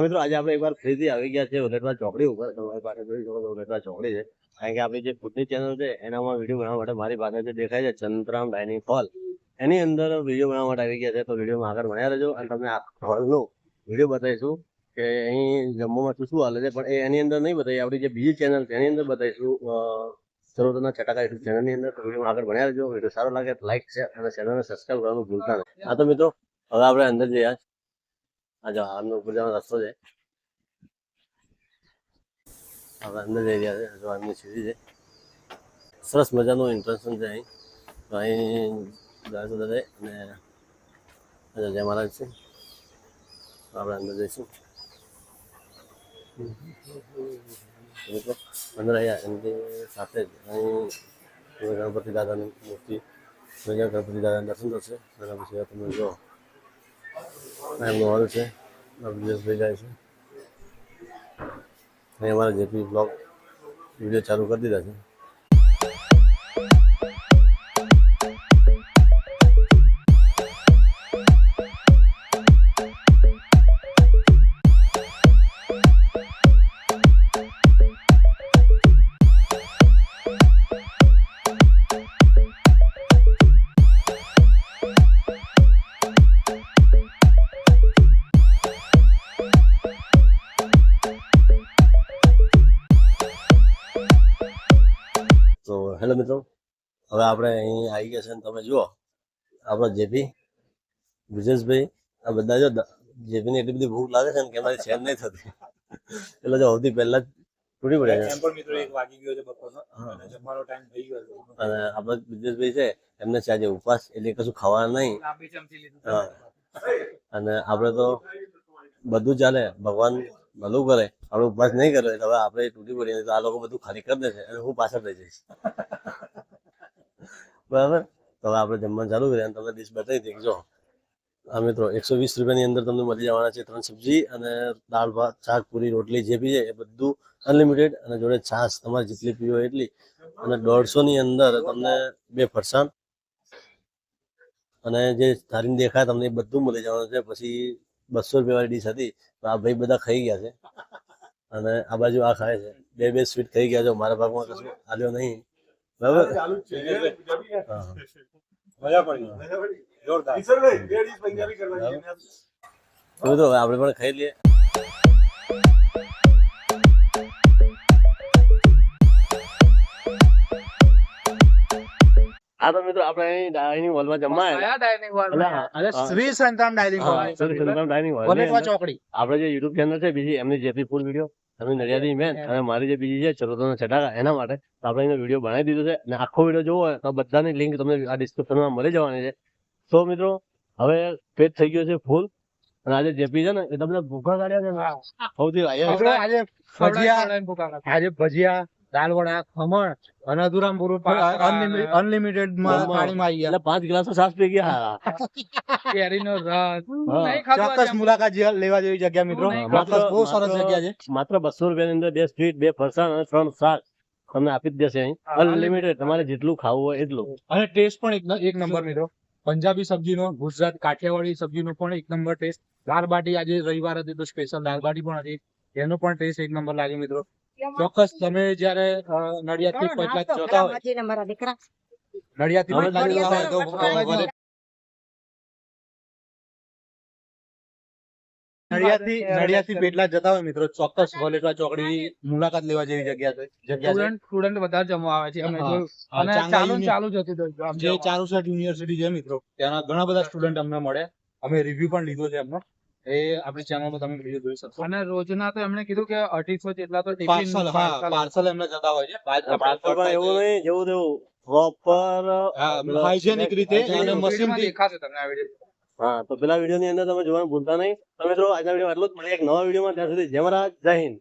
મિત્રો આજે આપણે એકવાર ફરીથી આવી ગયા છે ઉલેટવા ચોકડી ઉપર. તમારી પાસે જોઈ શકો ઉલેટવા ચોકડી છે. કારણ કે આપણી જે ફૂડની ચેનલ છે એનામાં વીડિયો બનાવવા માટે મારી પાસે જે દેખાય છે ચંદ્રામ ડાઇનિંગ હોલ એની અંદર વીડિયો બનાવવા માટે આવી ગયા છે. તો વિડીયોમાં આગળ બન્યા રહેજો અને તમને આ હોલનો વીડિયો બતાવીશું કે અહીં જમવામાં શું શું હાલે છે. પણ એની અંદર નહીં બતાવી આપણી જે બીજી ચેનલ છે, એની અંદર બતાવીશું. સરોવરના ચટાકા યુટ્યુબ ચેનલની અંદર તો વિડીયોમાં આગળ બન્યા રહેજો. વીડિયો સારો લાગે લાઈક શેર અને ચેનલને સબસ્ક્રાઈબ કરવાનું ભૂલતા નહીં. હા તો મિત્રો, હવે આપણે અંદર જઈએ. આ જો આમનો ઉપર રસ્તો છે. આપણે અંદર રહ્યા છે જો આમની સીડી છે. સરસ મજાનું ઇન્ટરેસ્ટ છે અહીં. તો અહીં જાશું દરે અને જય મહારાજ છે. તો આપણે અંદર જઈશું. અંદર અહીંયા એમની સાથે જ. અહીં ગણપતિ દાદાની મૂર્તિ ગણપતિ દાદાના દર્શન થશે. એના પછી તમે જો એમનો છે. થઈ જાય છે. અહીં અમારા જેપી બ્લોગ વીડિયો ચાલુ કરી દીધા છે. હેલો મિત્રો. હવે આપણે અહીં આવી ગયા છે તમે જુઓ. આપણા જેપી બ્રિજેશભાઈ આ બધા જો જેપીને એટલી બધી ભૂખ લાગે છે ને કે મારી શેર નહીં થતી. એટલે જો સૌથી પહેલા જ તૂટી પડે છે. મિત્રો એક વાગી ગયો છે બપોરનો. અને જમવાનો ટાઈમ થઈ ગયો છે. અને આપણા બ્રિજેશભાઈ છે એમને છે આજે ઉપવાસ એટલે કશું ખાવાનું નહીં. અને આપણે તો બધું ચાલે ભગવાન ભલું કરે. આપણે ઉપવાસ નહીં કરે એટલે હવે આપણે તૂટી પડીએ તો આ લોકો બધું ખાલી કરી દેશે અને હું પાછળ રહી જઈશ. બરાબર? તો હવે આપણે જમવાનું ચાલુ કરીએ અને તમને ડીશ બતાવી દઈએ જો આ મિત્રો એકસો વીસ રૂપિયાની અંદર તમને મળી જવાના છે ત્રણ સબ્જી અને દાળ ભાત શાક પૂરી રોટલી જે બી છે એ બધું અનલિમિટેડ અને જોડે છાશ તમારે જેટલી પીવો એટલી. અને દોઢસો ની અંદર તમને બે ફરસાણ અને જે થારીને દેખાય તમને એ બધું મળી જવાનું છે. પછી બસો રૂપિયા વાળી ડીશ હતી તો આ ભાઈ બધા ખાઈ ગયા છે. અને આ બાજુ આ ખાય છે. બે બે સ્વીટ ખાઈ ગયા છે. મારા ભાગમાં કશું આવ્યો નહીં. બરાબર? ચાલુ જ છે. હા. મજા પડી જોરદાર. હવે તો આપણે પણ ખાઈ લઈએ. આ તો મિત્રો આપણે અહીં ડાઇનિંગ હોલમાં જમવા આવ્યા. કયા ડાઇનિંગ હોલ અરે શ્રી સંતાન ડાઇનિંગ હોલ ડાઇનિંગ ચોકડી. આપણે જે યુટ્યુબ ચેનલ છે બીજી એમની જેપી ફૂલ વીડિયો એમની નડિયાદી બેન અને મારી જે બીજી છે ચરોતરના ચટાકા એના માટે આપણે એનો વીડિયો બનાવી દીધો છે. અને આખો વીડિયો જોવો હોય તો બધાની લિંક તમને આ ડિસ્ક્રિપ્શનમાં મળી જવાની છે. તો મિત્રો હવે પેજ થઈ ગયો છે ફૂલ. અને આજે જેપી છે ને એ તમને ભૂખા કાઢ્યા છે સૌથી આજે ભજીયા. આજે ભજીયા દાલ વડા ખમણ અને અધુરામ પૂરું અનલિમિટેડ પાણીમાં આવી ગયા. પાંચ ગ્લાસ સાસ પી ગયા. કેરીનો રસ. ચોક્કસ મુલાકાત લેવા જેવી જગ્યા મિત્રો. નહીં, બહુ સરસ માત્ર- જગ્યા છે. માત્ર બસો રૂપિયાની અંદર બે સ્વીટ બે ફરસાણ અને ત્રણ શાક તમને આપી જ દેશે અનલિમિટેડ તમારે જેટલું ખાવું હોય એટલું. અને ટેસ્ટ પણ એક એક નંબર મિત્રો. પંજાબી સબ્જીનો ગુજરાત કાઠિયાવાડી સબ્જીનો પણ એક નંબર ટેસ્ટ દાળ બાટી આજે રવિવાર હતી તો સ્પેશિયલ દાળ બાટી પણ હતી. એનો પણ ટેસ્ટ એક નંબર લાગે મિત્રો. ચોક્કસ તમે જયારે નડિયાદથી જોતા હોય મારા દીકરા. નડિયાદથી હવે પેટલા જતા હોય પેટલા જતા હોય મિત્રો ચોક્કસ વલેટવા ચોકડી મુલાકાત લેવા જેવી જગ્યા છે જગ્યા છે. સ્ટુડન્ટ સ્ટુડન્ટ વધારે જમવા આવે છે અમે અને ચાલુ ચાલુ જ હતી જે. ચારુસેટ યુનિવર્સિટી છે મિત્રો ત્યાંના ઘણા બધા સ્ટુડન્ટ અમને મળે અમે રિવ્યુ પણ લીધો છે એમનો. એ આપણી ચેનલમાં તમે વીડિયો જોઈ શકશો. અને રોજના તો એમણે કીધું કે અઢીસો જેટલા તો પાર્સલ હા પાર્સલ. એમને જતા હોય છે. પાર્સલ પણ એવું નહીં જેવું તેવું પ્રોપર હાઇજેનિક રીતે અને મશીનથી દેખાશે તમને આ વીડિયો હા તો પેલા વીડિયો ની અંદર તમે જોવાનું ભૂલતા નહીં. તમે મિત્રો આજના વીડિયો આટલું જ. મળીએ એક નવા વિડીયોમાં. ત્યાં સુધી જય મહારાજ જય હિન્દ.